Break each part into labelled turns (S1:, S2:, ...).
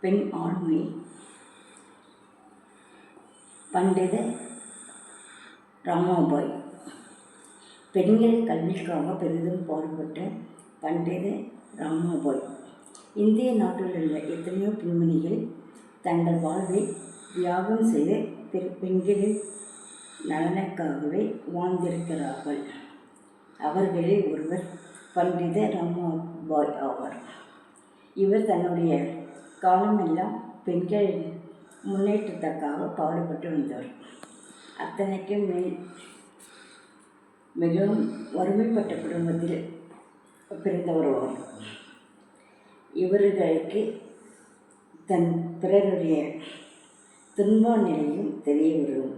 S1: பெண் ஆளுமை பண்டித ராமாபாய். பெண்கள் கல்விக்காக பெரிதும் பாடுபட்ட பண்டித ராமாபாய். இந்திய நாட்டில் உள்ள எத்தனையோ பெண்மணிகள் தங்கள் வாழ்வை தியாகம் செய்து பெரு பெண்களின் நலனுக்காகவே வாழ்ந்திருக்கிறார்கள். அவர்களில் ஒருவர் பண்டித ராமாபாய் ஆவார். இவர் தன்னுடைய காலமெல்லாம் பெண்கள் முன்னேற்றத்துக்காக பாடுபட்டு வந்தவர். அத்தனைக்கும் மேல் மிகவும் வறுமைப்பட்ட குடும்பத்தில் பிறந்தவர் அவர் இவர்களுக்கு தன் பிறருடைய துன்ப நிலையும் தெரிய வரும்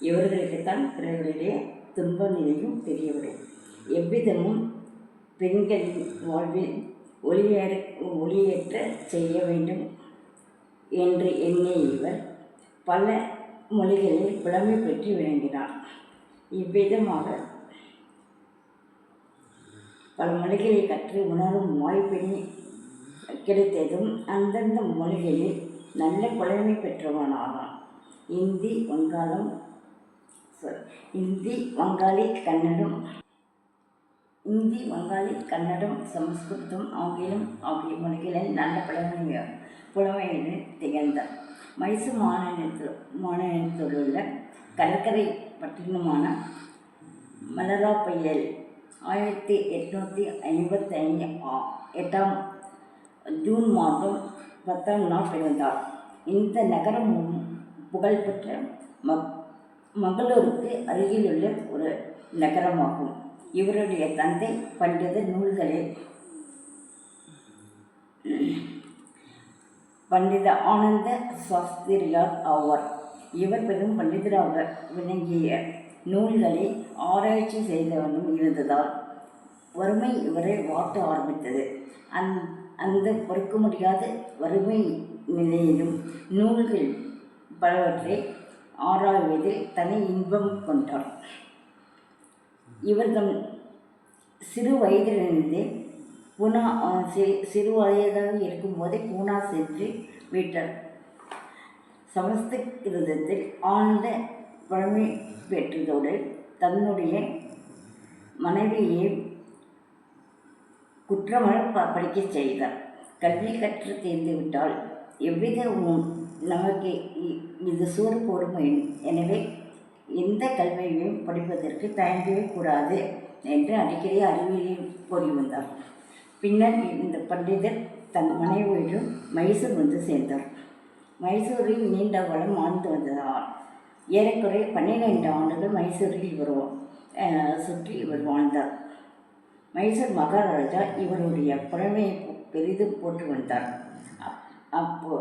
S1: இவர்களுக்குத்தான் பிறருடைய துன்ப நிலையும் தெரிய வரும் எவ்விதமும் பெண்களின் வாழ்வில் ஒளியேற்ற ஒளியேற்ற செய்ய வேண்டும் என்று எண்ணிய இவர் பல மொழிகளில் புலமை பெற்று விளங்கினார். இவ்விதமாக பல மொழிகளை கற்று உணரும் வாய்ப்பினை கிடைத்ததும் அந்தந்த மொழிகளில் நல்ல புலமை பெற்றவனானான். இந்தி வங்காளம் இந்தி வங்காளி கன்னடம் இந்தி வங்காளி கன்னடம் சமஸ்கிருதம் ஆங்கிலம் ஆகிய மொழிகளில் நல்ல புலமை புலமையுடன் திகழ்ந்தார் மைசூர் மாநிலத்தில் மாநிலத்தில் உள்ள கடற்கரை பட்டினமான மலராப்பையல் ஆயிரத்தி எட்நூற்றி ஐம்பத்தைந்து எட்டாம் ஜூன் மாதம் பத்தாம் நாள் பிறந்தார். இந்த நகரம் புகழ்பெற்ற மக் மங்களூருக்கு அருகிலுள்ள ஒரு நகரமாகும். இவருடைய தந்தை பண்டித நூல்களில் பண்டித ஆனந்த சாஸ்திரியார் ஆவார். இவர் பெரும் பண்டிதராக விளங்கிய நூல்களை ஆராய்ச்சி செய்தவனும் இருந்ததால் வறுமை இவரை வாட்ட ஆரம்பித்தது. அந் அந்த பொறுக்க முடியாத வறுமை நிலையிலும் நூல்கள் பலவற்றை ஆராய்வதில் தனி இன்பம் கொண்டார். இவர்தம் சிறு வயதிலிருந்து பூனா சி சிறு வயதாக இருக்கும்போதே பூனா சென்று விட்டார். சமஸ்கிருதத்தில் ஆழ்ந்த பழமை பெற்றதோடு தன்னுடைய மனைவியை குற்றமர ப படிக்கச் செய்தார். கல்வி கற்று தேர்ந்துவிட்டால் எவ்வித நமக்கு இ- இது சூடு போடும் எனவே எந்த கல்வியையும் படிப்பதற்கு தயங்கவே கூடாது என்று அடிக்கடி அறிவியலில் கூறி வந்தார் பின்னர் இந்த பண்டிதர் தன் மனைவியிடம் மைசூர் வந்து சேர்ந்தார். மைசூரில் நீண்ட காலம் வாழ்ந்து வந்ததால் ஏறக்குறைய பன்னிரெண்டு ஆண்டுகள் மைசூரில் இவர் சுற்றி இவர் வாழ்ந்தார். மைசூர் மகாராஜா இவருடைய புலமையை பெரிதும் போட்டு வந்தார். அப்போ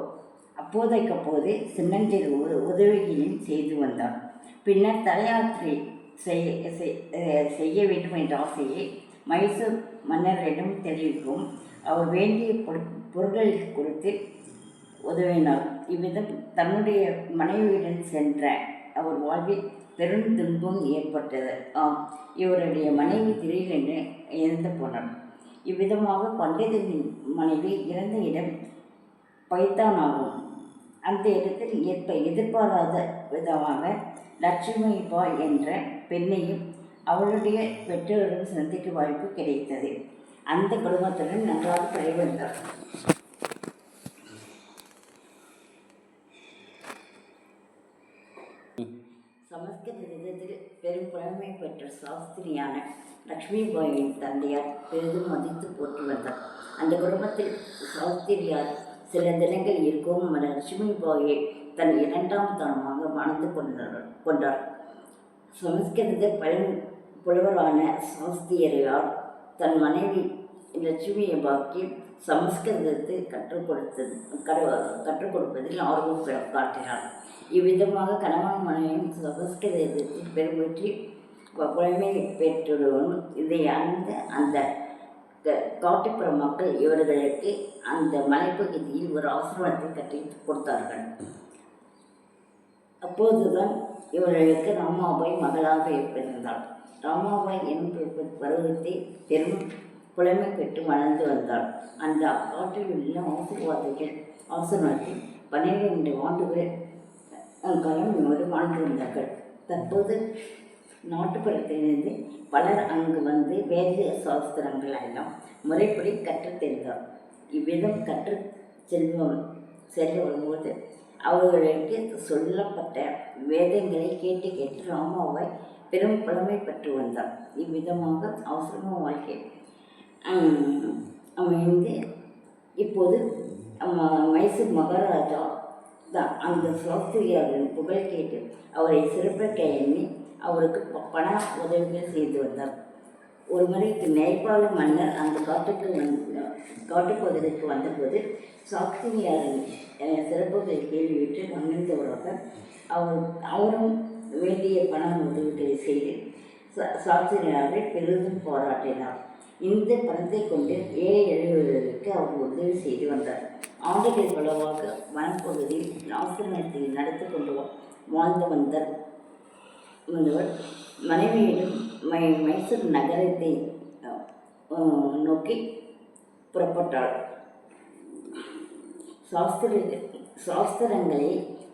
S1: அப்போதைக்கப்போது சின்னஞ்சிறு உதவிகளையும் செய்து வந்தார். பின்னர் தலையாத்திரை செய்ய செய்- செய்ய வேண்டும் என்ற ஆசையை மைசூர் மன்னரிடம் தெரிவிக்கும் அவர் வேண்டிய பொருட்கள் கொடுத்து உதவினார். இவ்விதம் தன்னுடைய மனைவியுடன் சென்ற அவர் வாழ்வில் பெரும் துன்பம் ஏற்பட்டது. ஆம் இவருடைய மனைவி திடீரென்று இறந்து போனார். இவ்விதமாக பண்டிதனின் மனைவி இறந்த இடம் பைத்தானாகும். அந்த இடத்தில் ஏற்ப எதிர்பாராத விதமாக லட்சுமி பாய் என்ற பெண்ணையும் அவளுடைய பெற்றோரும் சந்திக்க வாய்ப்பு கிடைத்தது. அந்த குடும்பத்துடன் நன்றாக பழகி சமஸ்கிருத சமஸ்கிருதத்தில் பெரும் புலமை பெற்ற சாஸ்திரியான லக்ஷ்மி பாயின் தந்தையார் பெரிதும் மதித்து போற்றி வந்தார். அந்த குடும்பத்தில் சாஸ்திரியார் சில தினங்கள் இருக்கவும் அந்த லட்சுமி பாயை தன் இரண்டாம் தனமாக மணந்து கொண்டார் கொண்டார். சமஸ்கிருத பழம் புலவரான சாஸ்திரியார் தன் மனைவி லட்சுமியை பாக்கி சமஸ்கிருதத்தை கற்றுக் கொடுத்தது கற்று- கற்றுக் கொடுப்பதில் ஆர்வம் பெ- காட்டினார். இவ்விதமாக கணவன் மனைவியும் சமஸ்கிருதத்தில் பெரும் புலமை பெற்றுள்ளவனும் இதை அறிந்த அந்த தோட்டப்புற மக்கள் இவர்களுக்கு அந்த மலைப்பகுதியில் ஒரு ஆசிரமத்தை கட்டி கொடுத்தார்கள். அப்போதுதான் இவர்களுக்கு ராமாபாய் மகளாக பிறந்தாள் ராமாபாய் என்னும் பருவத்தை பெரும் புலமை பெற்று வளர்ந்து வந்தாள். அந்த காட்டில் உள்ள ஆசீர்வாதங்கள் ஆசிரமத்தில் பன்னிரண்டு ஆண்டுகள் காலம் வாழ்ந்து வந்தார்கள். தற்போது நாட்டுப்புறத்திலிருந்து பலர் அங்கு வந்து வேத சாஸ்திரங்கள் எல்லாம் முறைப்படி கற்றுத் தெரிந்தார் இவ்விதம் கற்று செல்வம் செல்ல வரும்போது அவர்களுக்கு சொல்லப்பட்ட வேதங்களை கேட்டு கேட்டு ராமாவை பெரும் புலமை பெற்று வந்தார். இவ்விதமாக அவசரம வாழ்க்கை அமைந்து இப்போது மைசூர் மகாராஜா தான் அந்த சாஸ்திரியாரின் புகழ் கேட்டு அவரை சிறப்பிக்க எண்ணி அவருக்கு ப- பண உதவிகள் செய்து வந்தார். ஒரு முறை நேபாள மன்னர் அந்த காட்டுக்கு வந்து காட்டுப்பகுதிக்கு வந்தபோது சாஸ்திரியாரின் சிறப்புகளை கேள்விவிட்டு மகிழ்ந்தவராக அவர் அவரும் வேண்டிய பண உதவிகளை செய்து சா- பெரிதும் போராட்டினார். இந்த பணத்தை கொண்டு ஏழை எளியவர்களுக்கு அவர் உதவி செய்து வந்தார். ஆண்டுகள் பலவாக வனப்பகுதியில் நாட்டு நடத்தி கொண்டு வா- வாழ்ந்து வந்தார். வந்தவர் மனைவியிடம் மை மைசூர் நகரத்தை நோக்கி புறப்பட்டாள். சாஸ்திர சாஸ்திரங்களை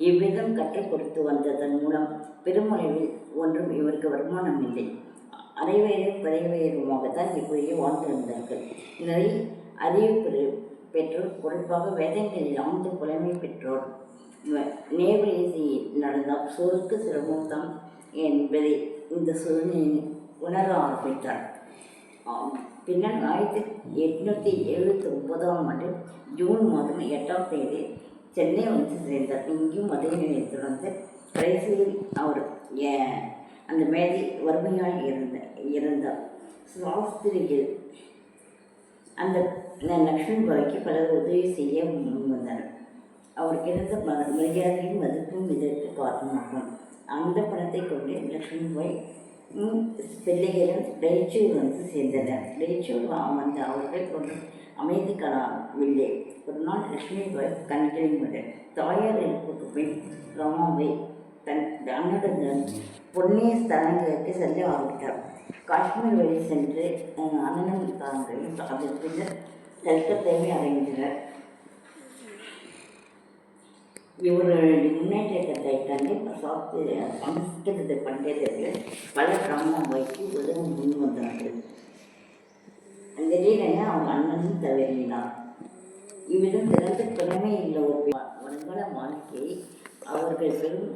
S1: இவ்விதம் கற்றுக் கொடுத்து வந்ததன் மூலம் பெருமளவில் ஒன்றும் இவருக்கு வருமானம் இல்லை. அரைவயரும் குறைவயருமாகத்தான் இப்படியே வாழ்ந்திருந்தார்கள். நிறைய அறிவு பெற்றோர் குறிப்பாக வேதங்களில் ஆழ்ந்து புலமை பெற்றோர் நேவலேசி நடந்தால் சோருக்கு சிரமம்தான் என்பதை இந்த சூழ்நிலையை உணர ஆரம்பித்தார் பின்னர் ஆயிரத்தி எட்நூற்றி எழுபத்தி ஒன்பதாம் ஆண்டு ஜூன் மாதம் எட்டாம் தேதி சென்னை வந்து சேர்ந்தார். இங்கேயும் அதே நிலையத்தில் வந்து கடைசியில் அவர் அந்த மேதை வறுமையாக இருந்த இருந்தார் சாஸ்திரிகள் அந்த லக்ஷ்மி பாய்க்கு பலர் உதவி செய்ய முன் வந்தனர். அவருக்கு இருந்த மரியாதையும் மதிப்பும் இதற்கு அந்த பணத்தை கொண்டு லக்ஷ்மிபாய் பிள்ளைகளும் டெய்ச்சூர் வந்து சேர்ந்தனர். டெய்ச்சூர் வந்து அவர்கள் கொண்டு அமைதி காணவில்லை ஒரு நாள் லக்ஷ்மிபாய் கண்களின் முறை தாயார் இறப்புக்கு பின் ராமாவை தன் அண்ணனுடன் பொன்னிய ஸ்தலங்களுக்கு செல்ல ஆரம்பித்தார். காஷ்மீர் வழி சென்று அண்ணன் காலங்களையும் அதன் பின்னர் கல்கத்தாவை அடைந்தனர் இவர்களுடைய முன்னேற்றத்தை கண்டு சாஸ்திர சமஸ்கிருத பண்டிதர்கள் பல கிராமம் வைத்து உதவ முன் வந்தார்கள் திடீரென அவங்க அண்ணனும் தவறினார். இவ்விதம் சிறந்த திறமை உள்ள ஒரு வருங்கால வாழ்க்கையை அவர்கள் பெரும்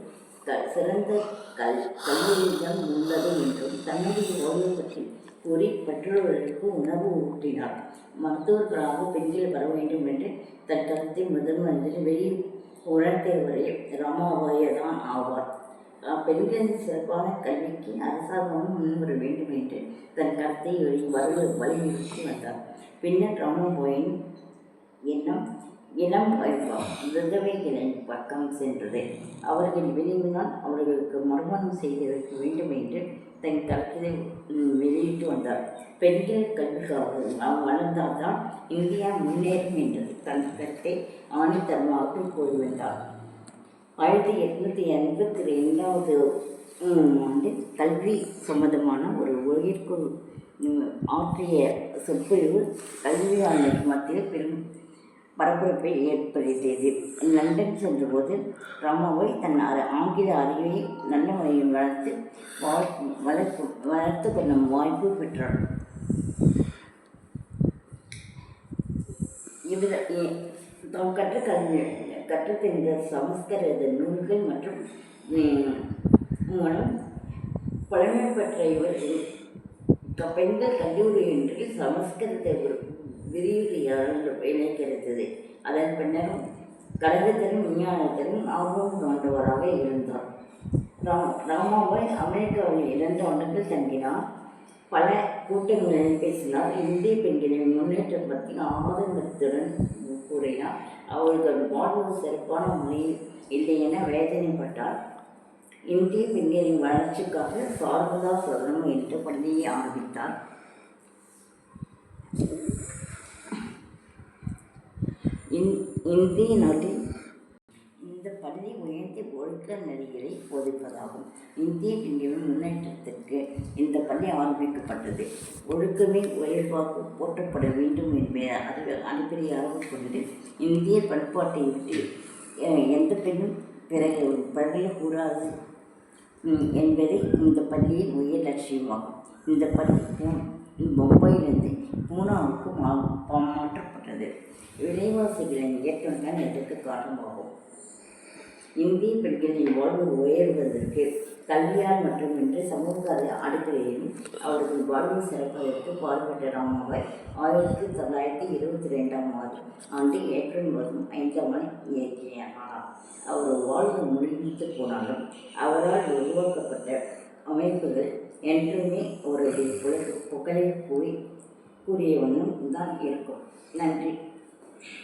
S1: க சிறந்த கல் கல்வியில்தான் உள்ளது என்றும் தன்னுடைய ஓய்வு பற்றி கூறி பெற்றோர்களுக்கு உணவு ஊட்டினார். மருத்துவர்களாக பெண்கள் வர வேண்டும் என்று தன் கருத்தை முதன் முதலில் வெளி உணர்த்தியவரே ராமாபாய தான் ஆவார் பெண்களின் சிறப்பான கல்விக்கு அரசாங்கமும் முன்வர வேண்டும் என்று தன் கருத்தை வெளி வலியுறுத்தி வந்தார். பின்னர் ராமாபாயின் எண்ணம் இளம் வைபவம் விதவைகளின் பக்கம் சென்றது. அவர்கள் விரும்பினால் அவர்களுக்கு மறுமணம் செய்து வைக்க வேண்டும் என்று தன் கருத்தை வெளியிட்டு வந்தார். பெண்கள் கல்விக்காக வளர்ந்தால்தான் இந்தியா முன்னேறும் என்றது தன் கருத்தை ஆணித்தரமாக கூறி வந்தார். ஆயிரத்தி எட்நூற்றி எண்பத்தி ரெண்டாவது ஆண்டு கல்வி சம்பந்தமான ஒரு உயிர்க்கு ஆற்றிய சொற்பொழிவு கல்வியாளர் மத்தியில் பெரும் பரபரப்பை ஏற்படுத்தியது. லண்டன் சென்றபோது ரமாவை தன் ஆங்கில அறிவை நல்ல முறையில் வளர்த்து வளர்ப்பு வளர்த்து கொள்ளும் வாய்ப்பு பெற்றார். இவர் தாம் கற்ற கல்வி கற்றுத்தெரிந்த சமஸ்கிருத நூல்கள் மற்றும் மூலம் பழமை பெற்ற இவர் பெண்கள் கல்லூரி என்று சமஸ்கிருத விரிவுரையாளர் வேலை அதன் பின்னரும் கழகத்திலும் விஞ்ஞானத்திலும் ஆர்வம் கொண்டவராக இருந்தார். ராம் ராமாபாய் அமெரிக்காவில் இரண்டு ஆண்டுகள் தங்கினார். பல கூட்டங்களில் பேசினார். இந்திய பெண்களின் முன்னேற்றம் பற்றி ஆதங்கத்துடன் கூறினார். அவர்கள் வாழ்வு சிறப்பான முறையில் இல்லை என வேதனைப்பட்டார். இந்திய பெண்களின் வளர்ச்சிக்காக சாரதாஸ் சரணம் என்ற பள்ளியை ஆரம்பித்தார். இந்திய நாட்டில் இந்த பள்ளி உயர்ந்த ஒழுக்க நெறிகளை போதிப்பதாகும். இந்திய பெண்களின் முன்னேற்றத்திற்கு இந்த பள்ளி ஆரம்பிக்கப்பட்டது. ஒழுக்கமே உயர்வாக போற்றப்பட வேண்டும் என்பதை அறிவு அடிப்படையாக கொண்டு இந்திய பண்பாட்டை விட்டு எந்த பெண்ணும் பிறகு பழகக்கூடாது ம், என்பதே இந்த பள்ளியின் உயர் லட்சியமாகும். இந்த பள்ளி மும்பையிலிருந்து பூனாவுக்கும் பா- மாற்றப்பட்டது. விலைவாசிகளின் இதற்கு காரணமாகும். இந்திய பெண்களின் வாழ்வு உயர்வதற்கு கல்வியால் மட்டுமின்றி சமூக அடிப்படையிலும் அவர்கள் வாழ்வு சிறப்பதற்கு பாடுபட்ட ராமாவை ஆயிரத்தி தொள்ளாயிரத்தி இருபத்தி ரெண்டாம் ஆண்டு ஆண்டு ஏப்ரல் மாதம் ஐந்தாம் மணி இயக்கினார் அவர் வாழ்வு முடிந்து போனாலும் அவரால் உருவாக்கப்பட்ட அமைப்புகள் என்றுமே ஒரு புகழ் புகழை கூறி கூறிய வண்ணம் தான் இருக்கும். நன்றி.